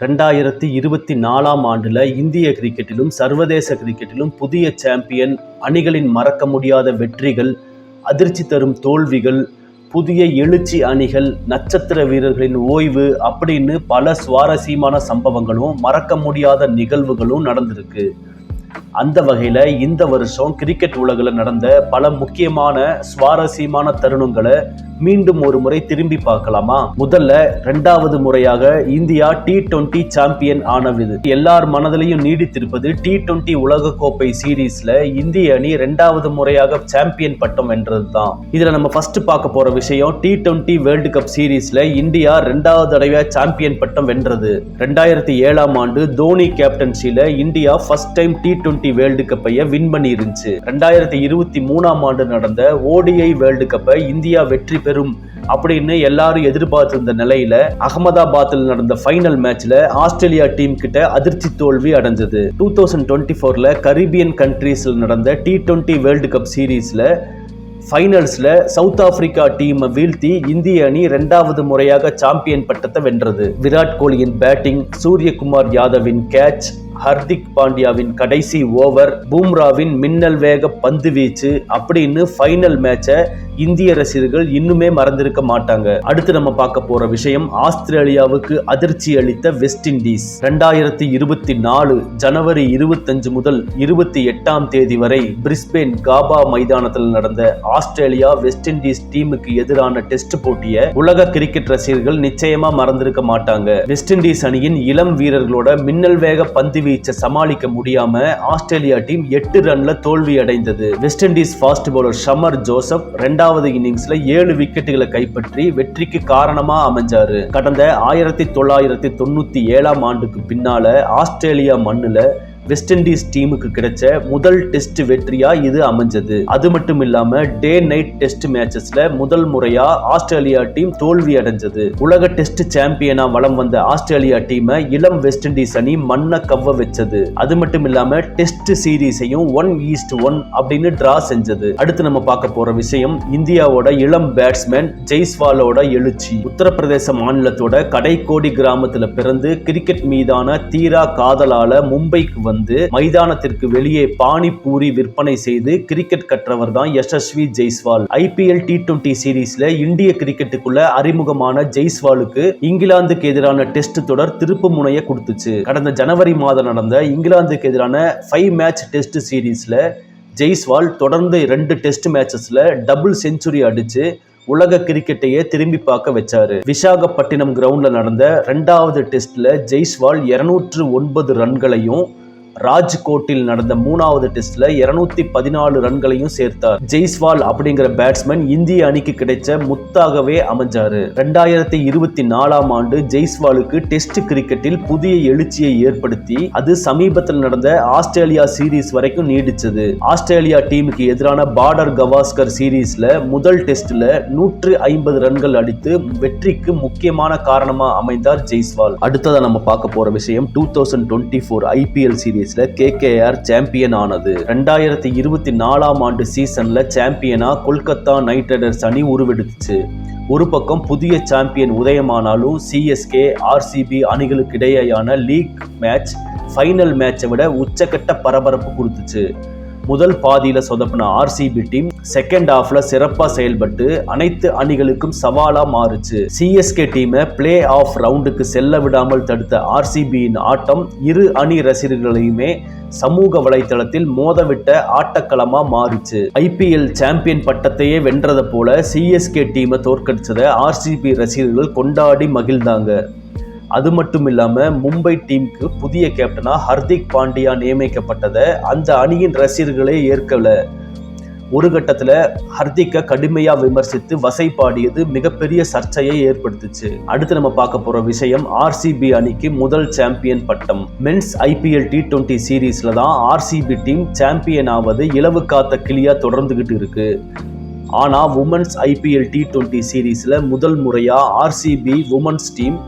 ரெண்டாயிரத்தி இருபத்தி நாலாம் ஆண்டுல இந்திய கிரிக்கெட்டிலும் சர்வதேச கிரிக்கெட்டிலும் புதிய சாம்பியன் அணிகளின் மறக்க முடியாத வெற்றிகள் அதிர்ச்சி தரும் தோல்விகள் புதிய எழுச்சி அணிகள் நட்சத்திர வீரர்களின் ஓய்வு அப்படின்னு பல சுவாரஸ்யமான சம்பவங்களும் மறக்க முடியாத நிகழ்வுகளும் நடந்திருக்கு. அந்த வகையில் இந்த வருஷம் கிரிக்கெட் உலகில் நடந்த பல முக்கியமான சுவாரஸ்யமான தருணங்களை மீண்டும் ஒரு முறை திரும்பி பார்க்கலாமா? முதல்ல ரெண்டாவது முறையாக இந்தியா டி டுவெண்ட்டி சாம்பியன் ஆனது. எல்லார் மனதிலையும் நீடித்திருப்பது டி டுவெண்ட்டி உலகக்கோப்பை சீரீஸ்ல இந்திய அணி ரெண்டாவது முறையாக சாம்பியன் பட்டம் வென்றது தான் இதுல நம்ம ஃபர்ஸ்ட் பார்க்க போற விஷயம் டி டுவெண்டி வேர்ல்டு கப் சீரீஸ்ல இந்தியா ரெண்டாவது தடவை சாம்பியன் பட்டம் வென்றது. ரெண்டாயிரத்தி ஏழாம் ஆண்டு Dhoni கேப்டன்சில India first time T twenty world கப்பையை win பண்ணி இருந்துச்சு ரெண்டாயிரத்தி இருபத்தி மூணாம் ஆண்டு நடந்த ஓடிஐ வேர்ல்டு கப்பை இந்தியா வெற்றி பெறும் அப்படின்னு எல்லாரும் எதிர்பார்த்திருந்த நிலையில அகமதாபாத்தில் நடந்த ஃபைனல் மேட்ச்ல ஆஸ்திரேலியா டீம் கிட்ட அதிர்ச்சி தோல்வி அடைஞ்சது. டூ தௌசண்ட் டுவெண்ட்டி ஃபோர்ல கரீபியன் கண்ட்ரீஸ்ல நடந்த டி டுவெண்ட்டி வேர்ல்டு கப் சீரீஸ்ல ஃபைனல்ஸ்ல சவுத் ஆப்பிரிக்கா டீமை வீழ்த்தி இந்திய அணி ரெண்டாவது முறையாக சாம்பியன் பட்டத்தை வென்றது. விராட் கோலியின் பேட்டிங் சூரியகுமார் யாதவின் கேட்ச் ஹர்திக் பாண்டியாவின் கடைசி ஓவர் பூம்ராவின் மின்னல் வேக பந்து வீச்சு அப்படின்னு ஃபைனல் மேட்சை இந்திய ரசிகர்கள் இன்னுமே மறந்திருக்க மாட்டாங்க. அடுத்து நம்ம பார்க்க போற விஷயம் ஆஸ்திரேலியாவுக்கு அதிர்ச்சி அளித்த வெஸ்ட் இண்டீஸ் ரெண்டாயிரத்தி இருபத்தி நாலு ஜனவரி இருபத்தஞ்சு முதல் இருபத்தி எட்டாம் தேதி வரை பிரிஸ்பேன் காபா மைதானத்தில் நடந்த ஆஸ்திரேலியா வெஸ்ட் இண்டீஸ் டீமுக்கு எதிரான டெஸ்ட் போட்டியை உலக கிரிக்கெட் ரசிகர்கள் நிச்சயமா மறந்திருக்க மாட்டாங்க. வெஸ்ட் இண்டீஸ் அணியின் இளம் வீரர்களோட மின்னல் வேக பந்து வீச்சை சமாளிக்க முடியாம ஆஸ்திரேலியா டீம் எட்டு ரன்ல தோல்வி அடைந்தது. West Indies fast bowler Shamar Joseph ரெண்டாவது இன்னிங்ஸ்ல ஏழு விக்கெட்டுகளை கைப்பற்றி வெற்றிக்கு காரணமா அமைஞ்சாரு. கடந்த ஆயிரத்தி தொள்ளாயிரத்தி தொண்ணூத்தி ஏழாம் ஆண்டுக்கு பின்னால ஆஸ்திரேலியா மண்ணுல வெஸ்ட் இண்டீஸ் டீமுக்கு கிடைச்ச முதல் டெஸ்ட் வெற்றியா இது அமைஞ்சது. அது மட்டும் இல்லாம டே நைட் டெஸ்ட் மேட்சஸ்ல முதல் முறையா ஆஸ்திரேலியா டீம் தோல்வி அடைஞ்சது. உலக டெஸ்ட் சாம்பியனா வளம் வந்த ஆஸ்திரேலியா டீமை இளம் வெஸ்ட் இண்டீஸ் அணி மண்ண கவ்வ வச்சது. அது மட்டும் இல்லாம டெஸ்ட் சீரீஸையும் ஒன் ஈஸ்ட் ஒன் அப்படின்னு டிரா செஞ்சது. அடுத்து நம்ம பார்க்க போற விஷயம் இந்தியாவோட இளம் பேட்ஸ்மேன் ஜெய்ஸ்வாலோட எழுச்சி. உத்தரப்பிரதேச மாநிலத்தோட கடைக்கோடி கிராமத்துல பிறந்து கிரிக்கெட் மீதான தீரா காதலால மும்பைக்கு வந்து வந்து மைதானத்திற்கு வெளியே பானிபூரி விற்பனை செய்து கிரிக்கெட் கற்றவர் தான் Yashasvi Jaiswal. IPL T twenty சீரீஸ்ல இந்திய கிரிக்கெட்டுக்குள்ள அறிமுகமான ஜெய்ஸ்வாலுக்கு இங்கிலாந்துக்கு எதிரான டெஸ்ட் தொடர் திருப்பு முனைய கொடுத்துச்சு. கடந்த ஜனவரி மாதம் நடந்த இங்கிலாந்துக்கு எதிரான ஃபைவ் மேட்ச் டெஸ்ட் சீரீஸ்ல ஜெய்ஸ்வால் தொடர்ந்து ரெண்டு டெஸ்ட் மேட்சஸ்ல டபுள் செஞ்சுரி அடிச்சு உலக கிரிக்கெட்டையே திரும்பி பார்க்க வச்சாரு. விசாகப்பட்டினம் கிரவுண்ட்ல நடந்த ரெண்டாவது டெஸ்ட்ல ஜெய்ஸ்வால் இருநூற்று ஒன்பது ரன்களையும் ராஜ்கோட்டில் நடந்த மூணாவது டெஸ்ட்ல இருநூத்தி பதினாலு ரன்களையும் சேர்த்தார். ஜெய்ஸ்வால் அப்படிங்கிற பேட்ஸ்மேன் இந்திய அணிக்கு கிடைச்ச முத்தாகவே அமைஞ்சாரு. ரெண்டாயிரத்தி இருபத்தி நாலாம் ஆண்டு ஜெய்ஸ்வாலுக்கு டெஸ்ட் கிரிக்கெட்டில் புதிய எழுச்சியை ஏற்படுத்தி அது சமீபத்தில் நடந்த ஆஸ்திரேலியா சீரீஸ் வரைக்கும் நீடிச்சது. ஆஸ்திரேலியா டீமுக்கு எதிரான பார்டர் கவாஸ்கர் சீரீஸ்ல முதல் டெஸ்ட்ல நூற்று ஐம்பது ரன்கள் அடித்து வெற்றிக்கு முக்கியமான காரணமா அமைந்தார் ஜெய்ஸ்வால். அடுத்ததான் நம்ம பார்க்க போற விஷயம் two thousand twenty four IPL series. சீரீஸ்ல கேகேஆர் சாம்பியன் ஆனது ரெண்டாயிரத்தி இருபத்தி நாலாம் ஆண்டு சீசன்ல சாம்பியனா கொல்கத்தா நைட் ரைடர்ஸ் அணி உருவெடுத்துச்சு. ஒரு பக்கம் புதிய சாம்பியன் உதயமானாலும் சிஎஸ்கே ஆர்சிபி அணிகளுக்கு இடையேயான லீக் மேட்ச் ஃபைனல் மேட்சை விட உச்சக்கட்ட பரபரப்பு கொடுத்துச்சு. முதல் பாதியில் சொதப்பின ஆர்சிபி டீம் செகண்ட் ஹாஃப்ல சிறப்பாக செயல்பட்டு அனைத்து அணிகளுக்கும் சவாலாக மாறுச்சு. சிஎஸ்கே டீமை பிளே ஆஃப் ரவுண்டுக்கு செல்ல விடாமல் தடுத்த ஆர்சிபியின் ஆட்டம் இரு அணி ரசிகர்களையுமே சமூக வலைத்தளத்தில் மோதவிட்ட ஆட்டக்களமா மாறிச்சு. ஐபிஎல் சாம்பியன் பட்டத்தையே வென்றதை போல சிஎஸ்கே டீமை தோற்கடிச்சதை ஆர்சிபி ரசிகர்கள் கொண்டாடி மகிழ்ந்தாங்க. அது மட்டும் இல்லாமல் மும்பை டீமுக்கு புதிய கேப்டனாக ஹர்திக் பாண்டியா நியமிக்கப்பட்டதை அந்த அணியின் ரசிகர்களே ஏற்கலை. ஒரு கட்டத்தில் ஹர்திக்கை கடுமையாக விமர்சித்து வசை பாடியது மிகப்பெரிய சர்ச்சையை ஏற்படுத்துச்சு. அடுத்து நம்ம பார்க்க போகிற விஷயம் ஆர்சிபி அணிக்கு முதல் சாம்பியன் பட்டம். மென்ஸ் ஐபிஎல் டி டுவெண்ட்டி சீரீஸில் தான் ஆர்சிபி டீம் சாம்பியன் ஆவது இலவு காத்த கிளியாக தொடர்ந்துக்கிட்டு இருக்கு. ஆனால் உமன்ஸ் ஐபிஎல் டி டுவெண்ட்டி சீரீஸில் முதல் முறையாக ஆர்சிபி உமன்ஸ் டீம்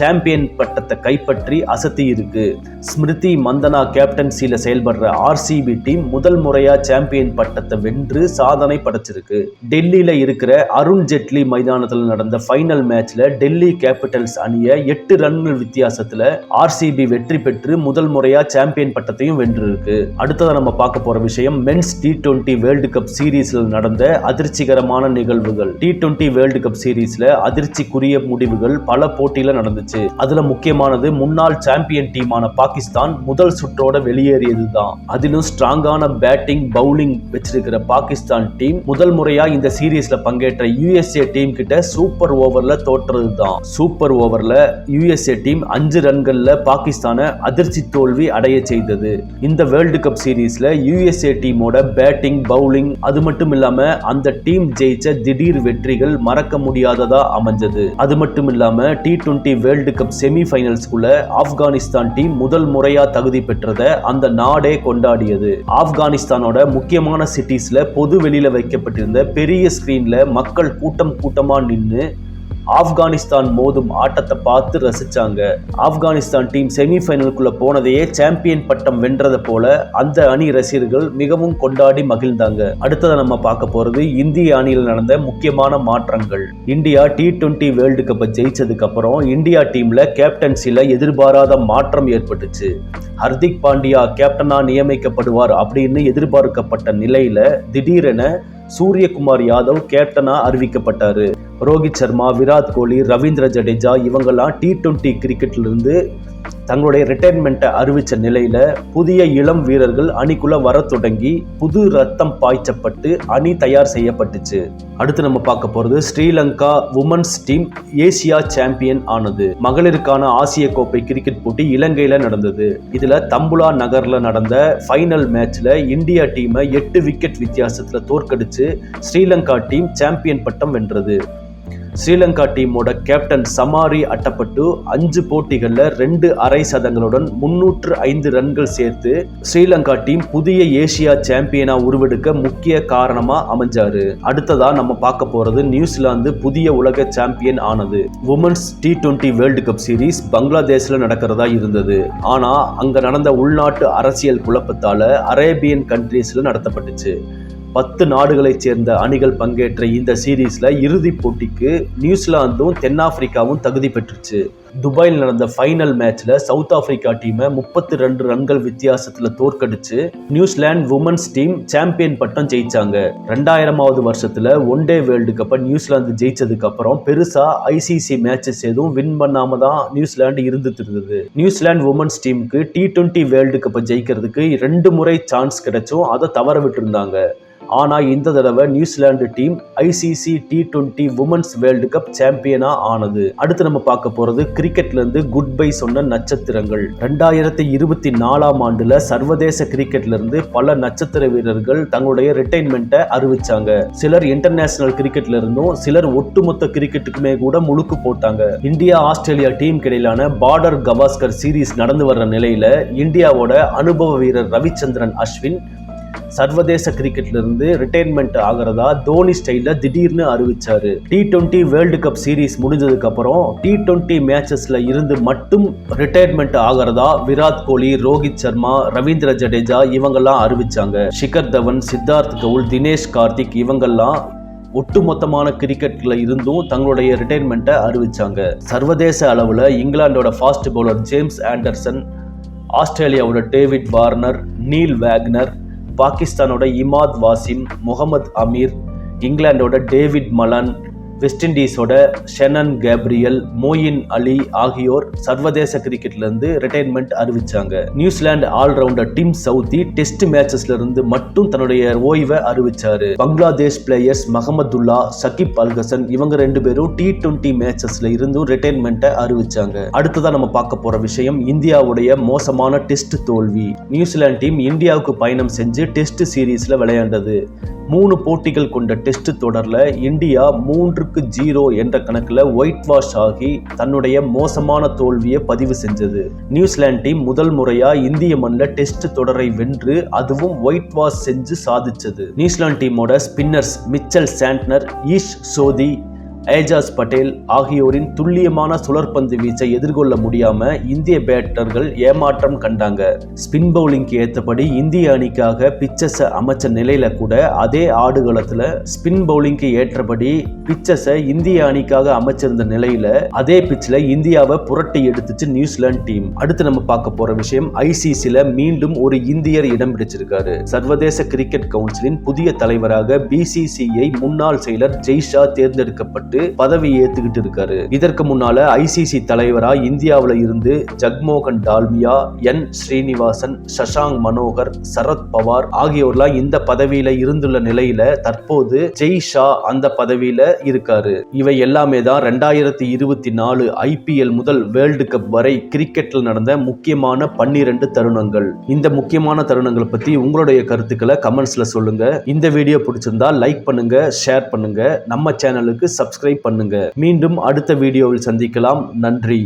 சாம்பியன் பட்டத்தை கைப்பற்றி அசத்தி இருக்கு. ஸ்மிருதி மந்தனா கேப்டன்சியில் செயல்படுற ஆர்சிபி டீம் முதல் முறையா சாம்பியன் பட்டத்தை வென்று சாதனை படைச்சிருக்கு. டெல்லியில இருக்கிற அருண் ஜெட்லி மைதானத்தில் நடந்த ஃபைனல் மேட்ச்ல டெல்லி கேபிட்டல்ஸ் அணியை எட்டு ரன்கள் வித்தியாசத்துல ஆர்சிபி வெற்றி பெற்று முதல் முறையா சாம்பியன் பட்டத்தையும் வென்றிருக்கு. அடுத்ததை நம்ம பார்க்க போற விஷயம் men's T twenty world cup சீரீஸ்ல நடந்த அதிர்ச்சிகரமான நிகழ்வுகள். டி டுவெண்டி வேர்ல்டு கப் சீரீஸ்ல அதிர்ச்சிக்குரிய முடிவுகள் பல போட்டியில நடந்துச்சு. அதுல முக்கியமானது முன்னாள் சாம்பியன் டீமான பாகிஸ்தான் முதல் சுற்றோட வெளியேறியதுதான். அதிலும் ஸ்ட்ராங்கான பேட்டிங் பவுலிங் வச்சிருக்கிற பாகிஸ்தான் டீம் முதல் முறையா இந்த சீரீஸ்ல பங்கேற்ற யுஎஸ்ஏ டீம் கிட்ட சூப்பர் ஓவர்ல தோற்றது தான் சூப்பர் ஓவர்ல யூஎஸ்ஏ டீம் அஞ்சு ரன்கள்ல பாகிஸ்தானை அதிர்ச்சி தோல்வி அடைய செய்தது. இந்த வேர்ல்டு கப் சீரீஸ்ல யூஎஸ்ஏ டீமோட பேட்டிங் பவுலிங் அது மட்டும் இல்லாம அந்த டீம் ஜெயிச்ச திடீர் வெற்றிகள் மறக்க முடியாததா அமைஞ்சது. அது மட்டும் இல்லாம டி டுவெண்டி வேர்ல்டு கப் செமிஃபைனல்ஸ்குள்ள ஆப்கானிஸ்தான் டீம் முதல் முறையா தகுதி பெற்றதை அந்த நாடே கொண்டாடியது. ஆப்கானிஸ்தானோட முக்கியமான சிட்டிஸ்ல பொது வெளியில வைக்கப்பட்டிருந்த பெரிய ஸ்கிரீன்ல மக்கள் கூட்டம் கூட்டமா நின்று ஆப்கானிஸ்தான் மோதும் ஆட்டத்தை பார்த்து ரசிச்சாங்க. ஆப்கானிஸ்தான் டீம் செமிஃபைனலுக்குள்ள போனதையே சாம்பியன் பட்டம் வென்றதை போல அந்த அணி ரசிகர்கள் மிகவும் கொண்டாடி மகிழ்ந்தாங்க. அடுத்ததை நம்ம பார்க்க போறது இந்திய அணியில் நடந்த முக்கியமான மாற்றங்கள். இந்தியா டி டுவெண்ட்டி வேர்ல்டு கப்பை ஜெயிச்சதுக்கு அப்புறம் இந்தியா டீம்ல கேப்டன்சில எதிர்பாராத மாற்றம் ஏற்பட்டுச்சு. ஹர்திக் பாண்டியா கேப்டனா நியமிக்கப்படுவார் அப்படின்னு எதிர்பார்க்கப்பட்ட நிலையில திடீரென சூரியகுமார் யாதவ் கேப்டனா அறிவிக்கப்பட்டாரு. ரோஹித் சர்மா விராட் கோலி ரவீந்திர ஜடேஜா இவங்கெல்லாம் டி டுவெண்ட்டி கிரிக்கெட்ல இருந்து தங்களுடைய ரிட்டைர்மெண்ட்டை அறிவித்த நிலையில் புதிய இளம் வீரர்கள் அணிக்குள்ள வர தொடங்கி புது ரத்தம் பாய்ச்சப்பட்டு அணி தயார் செய்யப்பட்டுச்சு. அடுத்து நம்ம பார்க்க போகிறது Sri Lanka women's team Asia champion ஆனது. மகளிருக்கான ஆசிய கோப்பை கிரிக்கெட் போட்டி இலங்கையில் நடந்தது. இதில் தம்புலா நகரில் நடந்த ஃபைனல் மேட்ச்சில் இந்தியா டீமை எட்டு விக்கெட் வித்தியாசத்தில் தோற்கடித்து ஸ்ரீலங்கா டீம் சாம்பியன் பட்டம் வென்றது. ஸ்ரீலங்கா டீமோட கேப்டன் சமாரி அட்டப்பட்டு அஞ்சு போட்டிகளில் ரெண்டு அரை சதங்களுடன் முன்னூற்று ஐந்து ரன்கள் சேர்த்து ஸ்ரீலங்கா டீம் புதிய ஏசியா சாம்பியனா உருவெடுக்க முக்கிய காரணமா அமைஞ்சாரு. அடுத்ததா நம்ம பார்க்க போறது நியூசிலாந்து புதிய உலக சாம்பியன் ஆனது. Women's T twenty world cup series பங்களாதேஷ்ல நடக்கிறதா இருந்தது. ஆனா அங்க நடந்த உள்நாட்டு அரசியல் குழப்பத்தால அரேபியன் கண்ட்ரீஸ்ல நடத்தப்பட்டுச்சு. பத்து நாடுகளைச் சேர்ந்த அணிகள் பங்கேற்ற இந்த சீரீஸ்ல இறுதிப் போட்டிக்கு நியூசிலாந்தும் தென்னாப்பிரிக்காவும் தகுதி பெற்றுச்சு. துபாயில் நடந்த ஃபைனல் மேட்ச்ல சவுத் ஆப்பிரிக்கா டீமை முப்பத்தி ரெண்டு ரன்கள் வித்தியாசத்துல தோற்கடிச்சு New Zealand women's team champion பட்டம் ஜெயிச்சாங்க. ரெண்டாயிரமாவது வருஷத்துல ஒன் டே வேர்ல்டு கப்பை நியூசிலாந்து ஜெயிச்சதுக்கு அப்புறம் பெருசா ஐசிசி மேட்சஸ் எதுவும் வின் பண்ணாம தான் நியூசிலாந்து இருந்துட்டு இருந்தது. நியூசிலாந்து உமன்ஸ் டீமுக்கு டி டுவெண்ட்டி வேர்ல்டு கப்பை ஜெயிக்கிறதுக்கு ரெண்டு முறை சான்ஸ் கிடைச்சும் அதை தவற விட்டுருந்தாங்க. ஆனால் இந்த தடவை New Zealand team ICC T twenty women's world cup சாம்பியனா ஆனது. அடுத்து நம்ம பார்க்க போறது கிரிக்கெட்ல இருந்து குட் பை சொன்ன நட்சத்திரங்கள். ரெண்டாயிரத்தி இருபத்தி நாலாம் ஆண்டுல சர்வதேச கிரிக்கெட்ல இருந்து பல நட்சத்திர வீரர்கள் தங்களுடைய ரிட்டைன்மெண்ட்டை அறிவிச்சாங்க. சிலர் இன்டர்நேஷனல் கிரிக்கெட்ல இருந்தும் சிலர் ஒட்டுமொத்த கிரிக்கெட்டுக்குமே கூட முழுக்கு போட்டாங்க. இந்தியா ஆஸ்திரேலியா டீம் இடையிலான பார்டர் கவாஸ்கர் சீரீஸ் நடந்து வர்ற நிலையில இந்தியாவோட அனுபவ வீரர் ரவிச்சந்திரன் அஸ்வின் சர்வதேச கிரிக்கெட்ல இருந்து ரிட்டைர்மெண்ட் ஆகிறதா? தோனி ஸ்டைலில் திடீர்னு அறிவிச்சாரு. T twenty world cup series முடிஞ்சதுக்கு அப்புறம் டி டுவெண்ட்டி மேட்சஸ்ல இருந்து மட்டும் ரிட்டையர்மெண்ட் ஆகிறதா? விராட் கோலி ரோஹித் சர்மா ரவீந்திர ஜடேஜா இவங்கெல்லாம் அறிவிச்சாங்க. ஷிகர் தவன் சித்தார்த் கவுல் தினேஷ் கார்த்திக் இவங்கெல்லாம் ஒட்டுமொத்தமான கிரிக்கெட்ல இருந்தும் தங்களுடைய ரிட்டைர்மெண்ட்டை அறிவிச்சாங்க. சர்வதேச அளவில் இங்கிலாந்தோட ஃபாஸ்ட் பவுலர் ஜேம்ஸ் ஆண்டர்சன் ஆஸ்திரேலியாவோட டேவிட் வார்னர் நீல் வேக்னர் பாகிஸ்தானோட இமாத் வாசிம் முகமது அமீர் இங்கிலாந்தோட டேவிட் மலன் வெஸ்ட் இண்டீஸோட ஷெனன் கேப்ரியல் மோயின் அலி ஆகியோர் சர்வதேச கிரிக்கெட்லேருந்து retirement அறிவிச்சாங்க. New Zealand all rounder Tim Southee test மேட்சஸ்ல இருந்து மட்டும் தன்னுடைய ஓய்வை அறிவிச்சாரு. பங்களாதேஷ் பிளேயர்ஸ் மஹமதுல்லா சகிப் அல்கசன் இவங்க ரெண்டு பேரும் டி டுவெண்ட்டி மேட்சஸ்ல இருந்தும் ரிட்டைர்மெண்ட்டை அறிவிச்சாங்க. அடுத்ததான் நம்ம பார்க்க போற விஷயம் இந்தியாவுடைய மோசமான டெஸ்ட் தோல்வி. நியூசிலாந்து டீம் இந்தியாவுக்கு பயணம் செஞ்சு டெஸ்ட் சீரீஸ்ல விளையாண்டது. மூணு போட்டிகள் கொண்ட டெஸ்ட் தொடரில் இந்தியா மூன்று ஒன்றுக்கு ஜீரோ என்ற கணக்கில் ஒயிட் வாஷ் ஆகி தன்னுடைய மோசமான தோல்வியை பதிவு செஞ்சது. நியூசிலாந்து டீம் முதல் முறையா இந்திய மண்ணில் டெஸ்ட் தொடரை வென்று அதுவும் ஒயிட் வாஷ் செஞ்சு சாதிச்சது. நியூசிலாந்து டீமோட spinners Mitchell Santner Ish Sodhi Ajaz Patel ஆகியோரின் துல்லியமான சுழற்பந்து வீச்சை எதிர்கொள்ள முடியாம இந்திய பேட்டர்கள் ஏமாற்றம் கண்டாங்க. ஸ்பின் பவுலிங்க்கு ஏற்றபடி இந்திய அணிக்காக பிச்சஸை அமைச்ச நிலையில கூட அதே ஆடுகளத்துல ஸ்பின் பவுலிங்க்கு ஏற்றபடி பிச்சஸை இந்திய அணிக்காக அமைச்சிருந்த நிலையில அதே பிச்சில் இந்தியாவை புரட்டி எடுத்துச்சு நியூசிலாந்து டீம். அடுத்து நம்ம பார்க்க போற விஷயம் ஐசிசில மீண்டும் ஒரு இந்தியர் இடம் பிடிச்சிருக்காரு. சர்வதேச கிரிக்கெட் கவுன்சிலின் புதிய தலைவராக பிசிசிஐ முன்னாள் செயலர் ஜெய்ஷா தேர்ந்தெடுக்கப்பட்டு பதவி ஏத்துக்கிட்டு இருக்காரு. இதற்கு முன்னால ஐசிசி தலைவரா இந்தியாவில இருந்து ஜக்மோகன் டால்மியா என். ஸ்ரீனிவாசன் சஷாங்க் மனோகர் சரத் பவார் ஆகியோர்லாம் இந்த பதவியில இருந்துள்ள நிலையில தற்போது ஜெய் ஷா அந்த பதவியில இருக்காரு. இவை எல்லாமே தான் ரெண்டாயிரத்தி இருபத்தி நாலு ஐபிஎல் முதல் வேர்ல்டு கப் வரை கிரிக்கெட்ல நடந்த முக்கியமான பன்னிரண்டு தருணங்கள். இந்த முக்கியமான தருணங்களை பத்தி உங்களுடைய கருத்துக்களை கமெண்ட்ஸ்ல சொல்லுங்க. இந்த வீடியோ பிடிச்சிருந்தா லைக் பண்ணுங்க ஷேர் பண்ணுங்க. நம்ம சேனலுக்கு சப்ஸ்கிரைப் பண்ணுங்க. மீண்டும் அடுத்த வீடியோவில் சந்திக்கலாம். நன்றி.